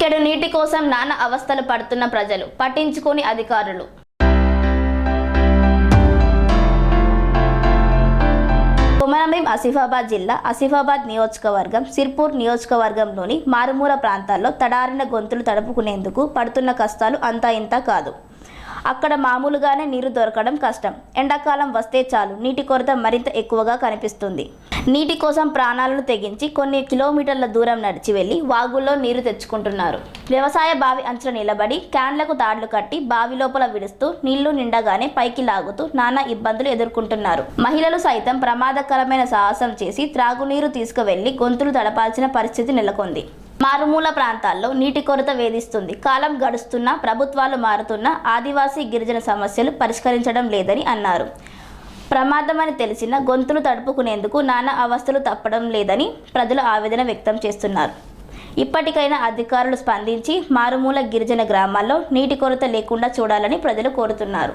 ఇక్కడ నీటి కోసం నానా అవస్థలు పడుతున్న ప్రజలు పట్టించుకొని అధికారులు. కొమరంభీం ఆసిఫాబాద్ జిల్లా ఆసిఫాబాద్ నియోజకవర్గం సిర్పూర్ నియోజకవర్గంలోని మారుమూల ప్రాంతాల్లో తడారిన గొంతులు తడుపుకునేందుకు పడుతున్న కష్టాలు అంతా ఇంత కాదు. అక్కడ మామూలుగానే నీరు దొరకడం కష్టం. ఎండాకాలం వస్తే చాలు. నీటి కొరత మరింత ఎక్కువగా కనిపిస్తుంది. నీటి కోసం ప్రాణాలను తెగించి కొన్ని కిలోమీటర్ల దూరం నడిచి వెళ్ళి వాగుల్లో నీరు తెచ్చుకుంటున్నారు. వ్యవసాయ బావి అంచున నిలబడి క్యాన్లకు తాళ్ళు కట్టి బావి లోపల విడుస్తూ నీళ్ళు నిండగానే పైకి లాగుతూ నానా ఇబ్బందులు ఎదుర్కొంటున్నారు. మహిళలు సైతం ప్రమాదకరమైన సాహసం చేసి త్రాగునీరు తీసుకువెళ్ళి గొంతులు తడపాల్సిన పరిస్థితి నెలకొంది. మారుమూల ప్రాంతాల్లో నీటి కొరత వేధిస్తుంది. కాలం గడుస్తున్నా ప్రభుత్వాలు మారుతున్నా ఆదివాసీ గిరిజన సమస్యలు పరిష్కరించడం లేదని అన్నారు. ప్రమాదమని తెలిసిన గొంతులు తడుపుకునేందుకు నానా అవస్థలు తప్పడం లేదని ప్రజలు ఆవేదన వ్యక్తం చేస్తున్నారు. ఇప్పటికైనా అధికారులు స్పందించి మారుమూల గిరిజన గ్రామాల్లో నీటి కొరత లేకుండా చూడాలని ప్రజలు కోరుతున్నారు.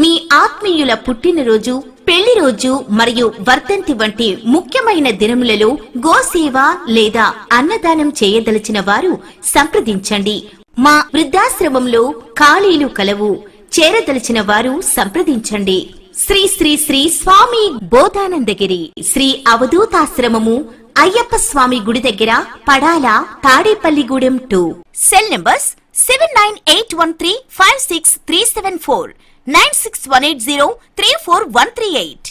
మీ ఆత్మీయుల పుట్టినరోజు పెళ్ళి రోజు మరియు వర్ధంతి వంటి ముఖ్యమైన దినములలో గోసేవ లేదా అన్నదానం చేయదలిచిన వారు సంప్రదించండి. మా వృద్ధాశ్రమంలో ఖాళీలు కలవు. చేరదలిచిన వారు సంప్రదించండి. శ్రీ శ్రీ శ్రీ స్వామి బోధానందగిరి శ్రీ అవధూతాశ్రమము అయ్యప్ప స్వామి గుడి దగ్గర Padala Tadepalligudem two cell numbers seven nine eight one three five six three seven four nine six one eight zero three four one three eight